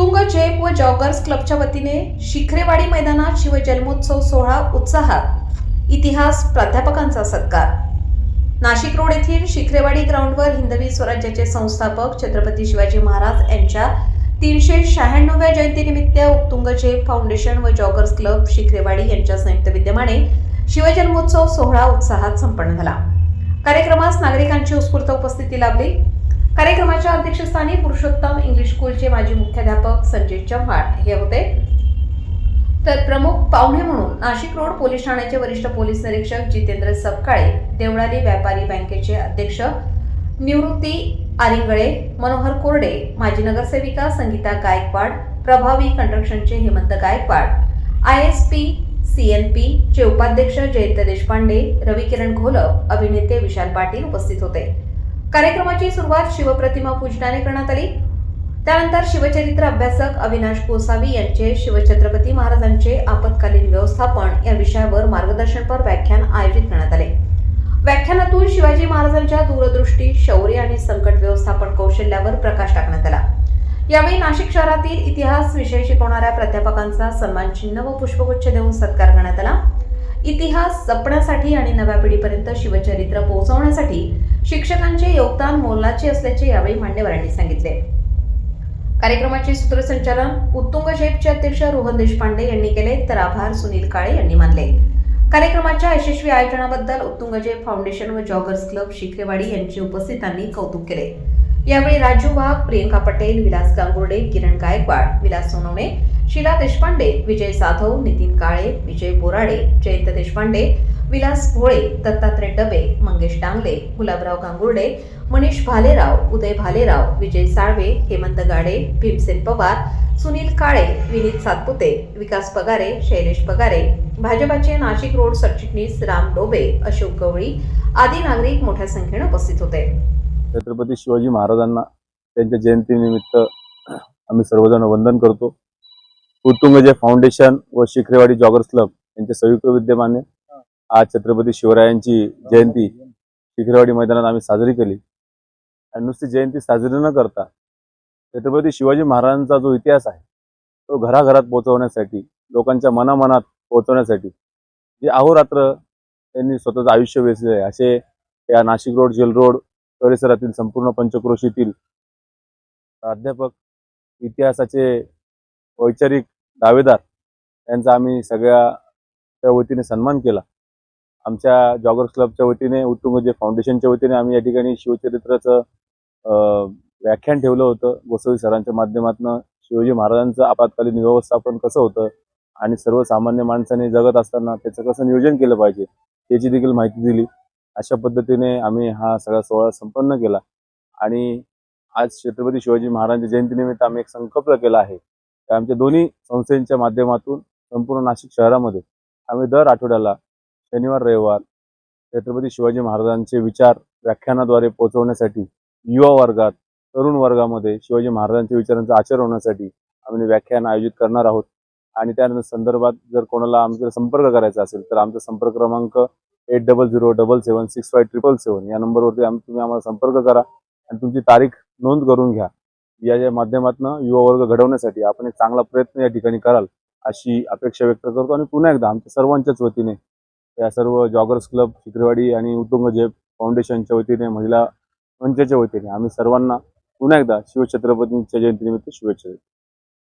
उत्तुंग जेप व जॉगर्स क्लबच्या वतीने शिखरेवाडी मैदानात शिवजन्मोत्सव सोहळा उत्साहात. इतिहास प्राध्यापकांचा सत्कार. नाशिक रोड येथील शिखरेवाडी ग्राउंडवर हिंदवी स्वराज्याचे संस्थापक छत्रपती शिवाजी महाराज यांच्या तीनशे शहाण्णव्या जयंतीनिमित्त उत्तुंग जेप फाउंडेशन व जॉगर्स क्लब शिखरेवाडी यांच्या संयुक्त विद्यमाने शिवजन्मोत्सव सोहळा उत्साहात संपन्न झाला. कार्यक्रमास नागरिकांची उत्स्फूर्त उपस्थिती लाभली. कार्यक्रमाच्या अध्यक्षस्थानी पुरुषोत्तम इंग्लिश स्कूलचे माजी मुख्याध्यापक संजय चव्हाण हे होते. तर प्रमुख पाहुणे म्हणून नाशिक रोड पोलीस ठाण्याचे वरिष्ठ पोलीस निरीक्षक जितेंद्र सपकाळे देवळाली व्यापारी बँकेचे अध्यक्ष निवृत्ती आरिंगळे मनोहर कोरडे माजी नगरसेविका Sangeeta Gaikwad Prabhavi कंस्ट्रक्शनचे Hemant Gaikwad I S P C N P चे उपाध्यक्ष जयंत देशपांडे रविकिरण घोलप अभिनेते विशाल पाटील उपस्थित होते. कार्यक्रमाची सुरुवात शिवप्रतिमा पूजनाने करण्यात आली. त्यानंतर शिवचरित्र अभ्यासक अविनाश गोसावी यांचे शिवछत्रपती महाराजांचे आपत्कालीन व्यवस्थापन या विषयावर मार्गदर्शनपर व्याख्यान आयोजित करण्यात आले. व्याख्यानातून शिवाजी महाराजांच्या दूरदृष्टी शौर्य आणि संकट व्यवस्थापन कौशल्यावर प्रकाश टाकण्यात आला. यावेळी नाशिक शहरातील इतिहास विषय शिकवणाऱ्या प्राध्यापकांचा सन्मान चिन्ह व पुष्पगुच्छ देऊन सत्कार करण्यात आला. इतिहास जपण्यासाठी आणि नव्या पिढीपर्यंत शिवचरित्र पोहोचवण्यासाठी शिक्षकांचे योगदान मोलाचे असल्याचे यावेळी मान्यवरांनी सांगितले. कार्यक्रमाचे सूत्रसंचालन उत्तुंग झेपचे अध्यक्ष रोहन देशपांडे यांनी केले तर आभार सुनील काळे यांनी मानले. कार्यक्रमाच्या यशस्वी आयोजनाबद्दल उत्तुंग झेप फाउंडेशन व जॉगर्स क्लब शिखरेवाडी यांची उपस्थितांनी कौतुक केले. यावेळी राजू वाघ प्रियंका पटेल विलास गांगुर्डे किरण गायकवाड विलास सोनवणे शीला देशपांडे विजय जाधव नितीन काळे विजय बोराडे जयंत देशपांडे विलास भोळे दत्तात्रय डबे मंगेश डांगले गुलाबराव गांगुर्डे मनीष भालेराव उदय भालेराव विजय साळवे हेमंत गाडे भीमसेन पवार सुनील काळे विनीत सातपुते विकास पगारे शैलेश पगारे भाजपाचे नाशिक रोड सरचिटणीस राम डोबे अशोक गवळी आदी नागरिक मोठ्या संख्येनं उपस्थित होते. छत्रपती शिवाजी महाराजांना त्यांच्या जयंतीनिमित्त आम्ही सर्वजण वंदन करतो. उत्तुंग जे फाउंडेशन व शिखरेवाडी जॉगर्स क्लब यांच्या संयुक्त विद्यमाने आज छत्रपती शिवरायांची जयंती शिखरेवाडी मैदानात आम्ही साजरी केली. आणि नुसती जयंती साजरी न करता छत्रपती शिवाजी महाराजांचा जो इतिहास आहे तो घराघरात पोहोचवण्यासाठी लोकांच्या मनामनात पोहोचवण्यासाठी जे अहोरात्र त्यांनी स्वतःचं आयुष्य वेचले आहे असे या नाशिक रोड जेल रोड परिसरातील संपूर्ण पंचक्रोशीतील प्राध्यापक इतिहासाचे वैचारिक दावेदार यांचा आम्ही सगळ्या त्या वतीने सन्मान केला. आमच्या जॉगर्स क्लबच्या वतीने उत्तुंगजे फाउंडेशनच्या वतीने आम्ही या ठिकाणी शिवचरित्राचं व्याख्यान ठेवलं होतं. गोसावी सरांच्या माध्यमातून शिवाजी महाराजांचं आपत्कालीन व्यवस्थापन कसं होतं आणि सर्वसामान्य माणसाने जगत असताना त्याचं कसं नियोजन केलं पाहिजे याची देखील माहिती दिली. अशा पद्धतीने आम्ही हा सगळा सोहळा संपन्न केला. आणि आज छत्रपती शिवाजी महाराजांच्या जयंतीनिमित्त आम्ही एक संकल्प केला आहे. की आमच्या दोन्ही संस्थेच्या माध्यमातून संपूर्ण नाशिक शहरामध्ये आम्ही दर आठवड्याला शनिवार रविवार छत्रपती शिवाजी महाराजांचे विचार व्याख्यानाद्वारे पोहोचवण्यासाठी युवा वर्गात तरुण वर्गामध्ये शिवाजी महाराजांच्या विचारांचं आचरण होण्यासाठी आम्ही व्याख्यान आयोजित करणार आहोत. आणि त्या संदर्भात जर कोणाला आमचा संपर्क करायचा असेल तर आमचा संपर्क क्रमांक eight double zero double seven six five triple seven या नंबरवरती आम्ही तुम्ही आम्हाला संपर्क करा आणि तुमची तारीख नोंद करून घ्या. याच्या माध्यमातून युवा वर्ग घडवण्यासाठी आपण एक चांगला प्रयत्न या ठिकाणी कराल अशी अपेक्षा व्यक्त करतो. आणि पुन्हा एकदा आमच्या सर्वांच्याच वतीने या सर्व जॉगर्स क्लब शिक्रेवाडी आणि उत्तुंग फाउंडेशनच्या वतीने महिला मंचाच्या वतीने आम्ही सर्वांना पुन्हा एकदा शिवछत्रपतींच्या जयंतीनिमित्त शुभेच्छा देतो.